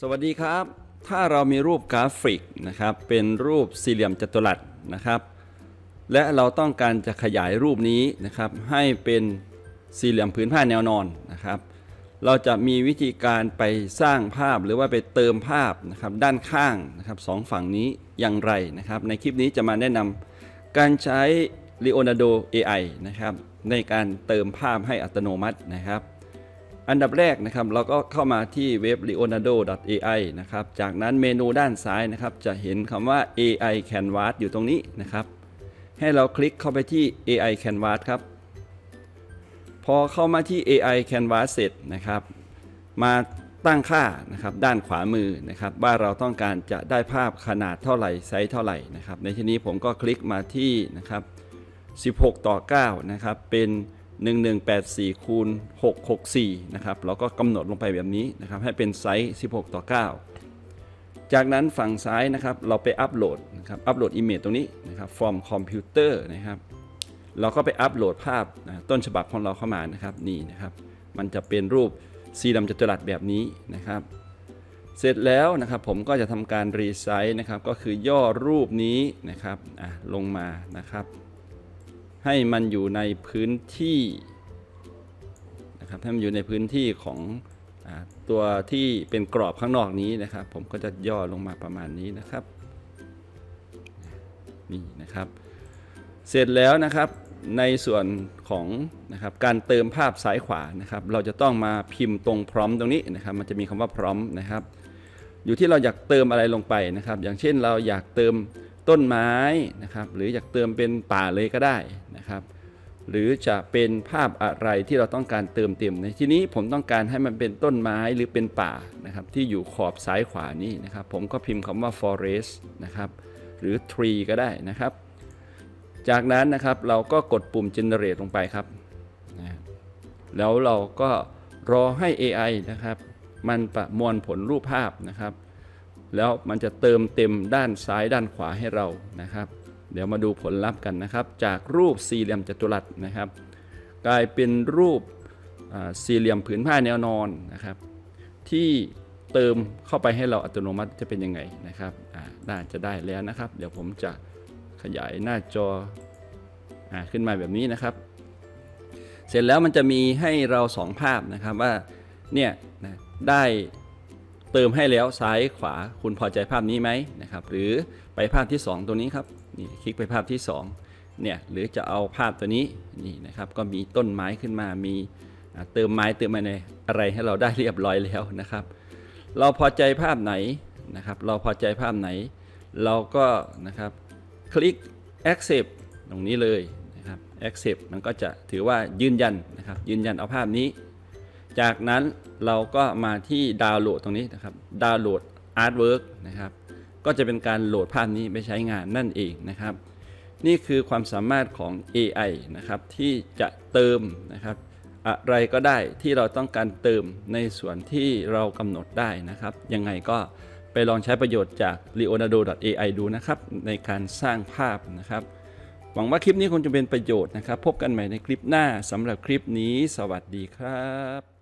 สวัสดีครับ ถ้าเรามีรูปกราฟิกนะครับ เป็นรูปสี่เหลี่ยมจัตุรัสนะครับ และเราต้องการจะขยายรูปนี้นะครับ ให้เป็นสี่เหลี่ยมผืนผ้าแนวนอนนะครับ เราจะมีวิธีการไปสร้างภาพหรือว่าไปเติมภาพนะครับด้านข้างนะครับสองฝั่งนี้อย่างไรนะครับ ในคลิปนี้จะมาแนะนำการใช้ Leonardo AI นะครับในการเติมภาพให้อัตโนมัตินะครับ อันดับแรกนะครับเราก็เข้ามาที่เว็บ leonardo.ai นะครับ จากนั้นเมนูด้านซ้ายนะครับ จะเห็นคำว่า AI Canvas อยู่ตรงนี้นะครับ ให้เราคลิกเข้าไปที่ AI Canvas ครับ พอเข้ามาที่ AI Canvas เสร็จนะครับ มาตั้งค่านะครับด้านขวามือนะครับ ว่าเราต้องการจะได้ภาพขนาดเท่าไหร่ไซส์เท่าไหร่นะครับ ในที่นี้ผมก็คลิกมาที่นะครับ 16 ต่อ 9 นะครับ เป็น 1184คูณ664นะครับเราก็กำหนดลงไปแบบนี้นะครับให้เป็นไซส์ 16 ต่อ 9 จากนั้นฝั่งซ้ายนะครับเราไปอัปโหลดนะครับอัปโหลดอิมเมจตรงนี้นะครับ from computer นะครับเราก็ไปอัปโหลดภาพนะต้นฉบับของเราเข้ามานะครับนี่นะครับ มันจะเป็นรูปสีดำจัตุรัสแบบนี้นะครับ เสร็จแล้วนะครับผมก็จะทำการรีไซส์นะครับก็คือย่อรูปนี้นะครับลงมานะครับ ให้มันอยู่ในพื้นที่นะครับให้มันอยู่ในพื้นที่ของอตัวที่เป็นกรอบข้างนอกนี้นะครับ ผมก็จะย่อลงมาประมาณนี้นะครับนี่นะครับ เสร็จแล้วนะครับในส่วนของนะครับการเติมภาพซ้ายขวานะครับ เราจะต้องมาพิมพ์ตรงพร้อมตรงนี้นะครับ มันจะมีคำว่าพร้อมนะครับ อยู่ที่เราอยากเติมอะไรลงไปนะครับ อย่างเช่นเราอยากเติม ต้นไม้นะครับหรืออยากเติมเป็นป่าเลยก็ได้นะครับ หรือจะเป็นภาพอะไรที่เราต้องการเติมเต็มในที่นี้ผมต้องการให้มันเป็นต้นไม้หรือเป็นป่านะครับที่อยู่ขอบซ้ายขวานี้นะครับ ผมก็พิมพ์คำว่า forest นะครับหรือ tree ก็ได้นะครับ จากนั้นนะครับเราก็กดปุ่ม generate ลงไปครับนะแล้วเราก็รอให้ AI นะครับ มันประมวลผลรูปภาพนะครับ แล้วมันจะเติมเต็มด้านซ้ายด้านขวาให้เรานะครับ เดี๋ยวมาดูผลลัพธ์กันนะครับ จากรูปสี่เหลี่ยมจัตุรัสนะครับ กลายเป็นรูปสี่เหลี่ยมผืนผ้าแนวนอนนะครับ ที่เติมเข้าไปให้เราอัตโนมัติจะเป็นยังไงนะครับน่าจะได้แล้วนะครับ เดี๋ยวผมจะขยายหน้าจออขึ้นมาแบบนี้นะครับ เสร็จแล้วมันจะมีให้เราสองภาพนะครับว่าเนี่ยนะได้ เติมให้แล้วซ้ายขวาคุณพอใจภาพนี้ไหมนะครับ หรือไปภาพที่ 2 ตัวนี้ครับนี่คลิกไปภาพที่2เนี่ยหรือจะเอาภาพตัวนี้นี่นะครับก็มีต้นไม้ขึ้นมามีเติมไม้เติมอะไรอะไรให้เราได้เรียบร้อยแล้วนะครับ เราพอใจภาพไหนนะครับ เราพอใจภาพไหน เราก็นะครับคลิก accept ตรงนี้เลยนะครับ accept มันก็จะถือว่ายืนยันนะครับยืนยันเอาภาพนี้ จากนั้นเราก็มาที่ดาวน์โหลดตรงนี้นะครับ ดาวน์โหลดอาร์ตเวิร์กนะครับ ก็จะเป็นการโหลดภาพนี้ไปใช้งานนั่นเองนะครับ นี่คือความสามารถของ AI นะครับที่จะเติมนะครับอะไรก็ได้ที่เราต้องการเติมในส่วนที่เรากำหนดได้นะครับ ยังไงก็ไปลองใช้ประโยชน์จาก leonardo.ai ดูนะครับ ในการสร้างภาพนะครับ หวังว่าคลิปนี้คงจะเป็นประโยชน์นะครับ พบกันใหม่ในคลิปหน้าสำหรับคลิปนี้ สวัสดีครับ